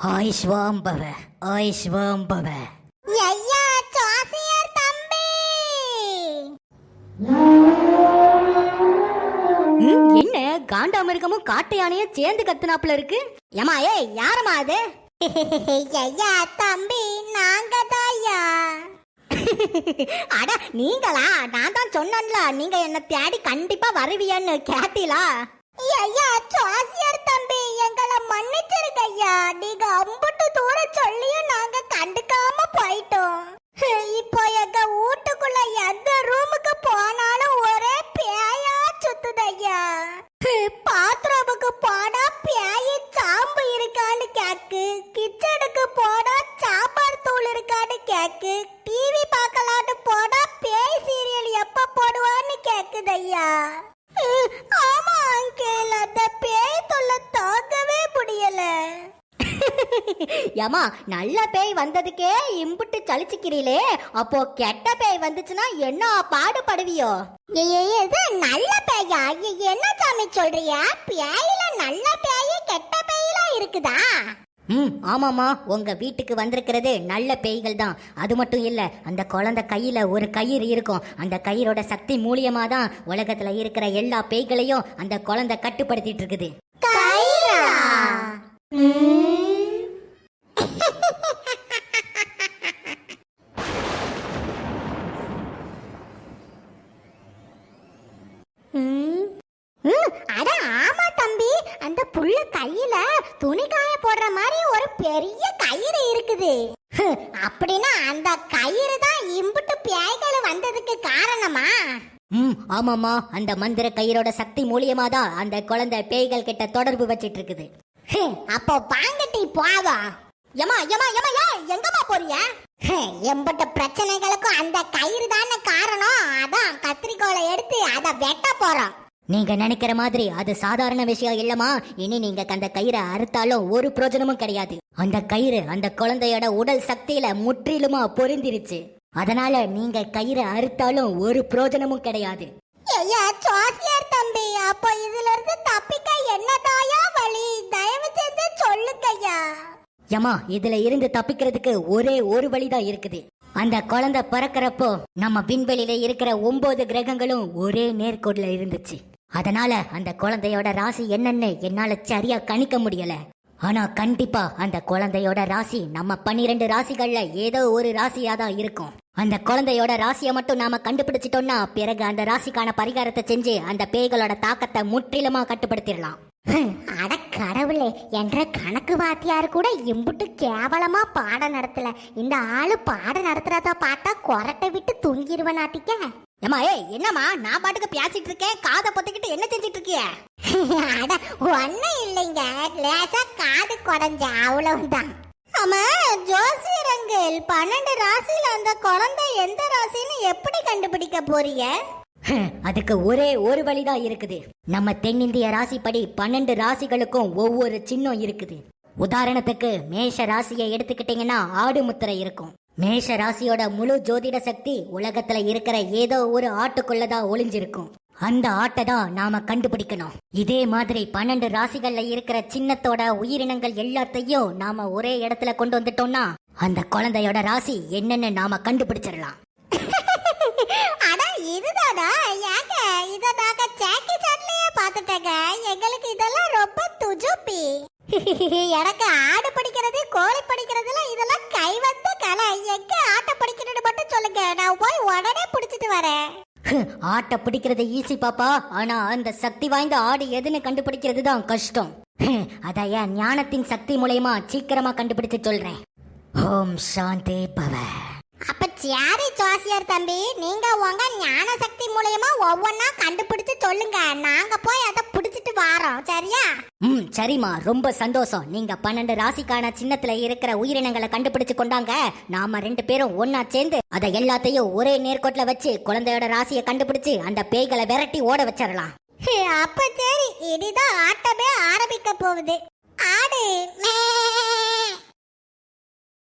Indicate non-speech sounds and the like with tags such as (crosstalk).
ஆயுஷ்வாம் பவ ஆயுஷ்வாம் பவ ஐயா ஜோசியர் தம்பி! என்ன? காண்டாமிருகமும் காட்டு யானையும் சேர்ந்து கத்துனாப்புல இருக்கு? ஏமா ஏய் யாரம்மா அது? ஐயா தம்பி நாங்க தாயா அட நீங்களா? நான் தான் சொன்னேன்ல நீங்க என்ன தேடி கண்டிப்பா வருவியன்னு கேட்டீங்களா ஐயா ஜோசியர் தம்பி மன்னிச்சிருங்க ஐயா நீங்க அம்புட்டு தூரம் சொல்லியும் நாங்க கண்டுக்காம போயிட்டோம். இப்போ எங்க வீட்டுக்குள்ள எந்த ரூமுக்கு போனாலும் ஒரே பேயா சுத்துது ஐயா பாத்ரூமுக்கு போனா பேயி சாம்பு இருக்கான்னு கேக்கு. கிச்சனுக்கு போனா சாம்பார் தூள் இருக்கான்னு கேக்கு. டிவி பார்க்கலான்னு போனா பேய் சீரியல் எப்ப போடுவான்னு கேக்குது ஐயா ஆமா அங்கிள் அந்த ஏமா நல்ல பேய் வந்ததுக்கே இம்புட்டு சலிச்சுக்கிறீங்களே அப்போ கெட்ட பேய் வந்துச்சுன்னா என்ன பாடுபடுவியோ? இது நல்ல பேயா? என்ன சாமி சொல்றிய? பேயில நல்ல பேய் கெட்ட பேயெல்லாம் இருக்குதா? ம் ஆமாம்மா. உங்க வீட்டுக்கு வந்திருக்கிறது நல்ல பேய்கள் தான். அது மட்டும் இல்ல அந்த குழந்தை கையில ஒரு கயிறு இருக்கும். அந்த கயிறோட சக்தி மூலியமா தான் உலகத்துல இருக்கிற எல்லா பேய்களையும் அந்த குழந்தை கட்டுப்படுத்திட்டு இருக்குது கயிறா ம், ம், அட ஆமா தம்பி அந்த புள்ள கையில துணி காய போடுற மாதிரி ஒரு பெரிய கயிறு இருக்குது. அப்படின்னா அந்த கயிறு தான் இம்புட்டு பேய்கள் வந்ததுக்கு காரணமா? ம் ஆமாம்மா. அந்த மந்திர கயிறோட சக்தி மூலியமா தான் அந்த குழந்தை பேய்கள் கிட்ட தொடர்பு வச்சிட்டு இருக்குது அப்போ வாங்கட்டி போவா. யமா யமா யமா யா எங்கம்மா போறிய? எம்பட்ட பிரச்சனைகளுக்கும் அந்த கயிறு தானே காரணம். அதான் கத்திரிக்கோலை எடுத்து அதை வெட்ட போறோம். நீங்க நினைக்கிற மாதிரி அது சாதாரண விஷயம் இல்லம்மா. இனி நீங்க அந்த கயிறை அறுத்தாலும் ஒரு பிரயோஜனமும் கிடையாது. அந்த கயிறு அந்த குழந்தையோட உடல் சக்தியில முற்றிலுமா பொருந்திருச்சு. அதனால நீங்க கயிறை அறுத்தாலும் ஒரு பிரயோஜனமும் கிடையாது. தம்பி அப்போ இதுல இருந்து தப்பிக்க என்னதாயா வழி? தயவு செஞ்சு சொல்லுங்கய்யா யமா இதுல இருந்து தப்பிக்கிறதுக்கு ஒரே ஒரு வழிதான் இருக்குது. அந்த குழந்தை பிறக்கறப்போ நம்ம விண்வெளியில இருக்கிற ஒன்பது கிரகங்களும் ஒரே நேர்கோட்ல இருந்துச்சு. அதனால அந்த குழந்தையோட ராசி என்னன்னு என்னால சரியா கணிக்க முடியல. ஆனா கண்டிப்பா அந்த குழந்தையோட ராசி நம்ம பன்னிரெண்டு ராசிகள்ல ஏதோ ஒரு ராசியா தான் இருக்கும். அந்த குழந்தையோட ராசியை மட்டும் நாம கண்டுபிடிச்சிட்டோம்னா பிறகு அந்த ராசிக்கான பரிகாரத்தை செஞ்சு அந்த பேய்களோட தாக்கத்தை முற்றிலுமா கட்டுப்படுத்திடலாம். ஹம், அட கடவுளே என்ற கணக்கு வாத்தியார் கூட இம்புட்டு கேவலமா பாடம் நடத்தல. இந்த ஆளு பாடம் நடத்துறதா பார்த்தா கொரட்டை விட்டு தூங்கிடுவனாட்டிக்க ஏமா ஏய் என்னம்மா நான் பாட்டுக்கு பேசிட்டு இருக்கேன் காதை பொத்திக்கிட்டு என்ன செஞ்சிட்டு இருக்கிய? (laughs) அட ஒன்னும் இல்லைங்க. லேசா காது குறைஞ்ச அவ்வளவுதான். ஆமா ஜோசியர் பன்னெண்டு ராசியில அந்த குழந்தை எந்த ராசின்னு எப்படி கண்டுபிடிக்க போறீங்க? அதுக்கு ஒரே ஒரு வழிதான் இருக்குது. நம்ம தென்னிந்திய ராசிப்படி பன்னெண்டு ராசிகளுக்கும் ஒவ்வொரு சின்னம் இருக்குது. உதாரணத்துக்கு மேஷ ராசியை எடுத்துக்கிட்டீங்கன்னா ஆடு முத்திரை இருக்கும். மேஷ ராசியோட முழு ஜோதிட சக்தி உலகத்துல இருக்கிற ஏதோ ஒரு ஆட்டுக்குள்ளதான் ஒளிஞ்சிருக்கும். அந்த ஆட்டை தான் நாம கண்டுபிடிக்கணும். இதே மாதிரி பன்னெண்டு ராசிகள்ல இருக்கிற சின்னத்தோட உயிரினங்கள் எல்லாத்தையும் நாம ஒரே இடத்துல கொண்டு வந்துட்டோம்னா அந்த குழந்தையோட ராசி என்னன்னு நாம கண்டுபிடிச்சிடலாம். (laughs) அட இதுதானா? ஏங்க இத நாங்க ஜாக்கி சான்லயே எங்களுக்கு இதெல்லாம் ரொம்ப துஜுப்பி (laughs) எனக்கு ஆடு ஆட்டை பிடிக்கிறது ஈஸி பாப்பா. ஆனா அந்த சக்தி வாய்ந்த ஆடு எதுன்னு கண்டுபிடிக்கிறது தான் கஷ்டம் அதைய ஞானத்தின் சக்தி மூலயமா சீக்கிரமா கண்டுபிடிச்சு சொல்றேன். ஓம் சாந்தி பவ. அப்ப சாரி ஜோசியர் தம்பி நீங்க உங்க ஞான சக்தி மூலயமா ஒவ்வொன்னா கண்டுபிடிச்சு சொல்லுங்க. நாங்க போய் அதை வாரோம் சரியா? ம் சரிம்மா. ரொம்ப சந்தோஷம். நீங்க பன்னெண்டு ராசிக்கான சின்னத்துல இருக்கிற உயிரினங்களை கண்டுபிடிச்சு கொண்டாங்க. நாம ரெண்டு பேரும் ஒன்னா சேர்ந்து அதை எல்லாத்தையும் ஒரே நேர்கோட்ல வச்சு குழந்தையோட ராசியை கண்டுபிடிச்சு அந்த பேய்களை விரட்டி ஓட வச்சிடலாம். அப்ப சரி. இனிதான் ஆட்டமே ஆரம்பிக்க போகுது. ஆடு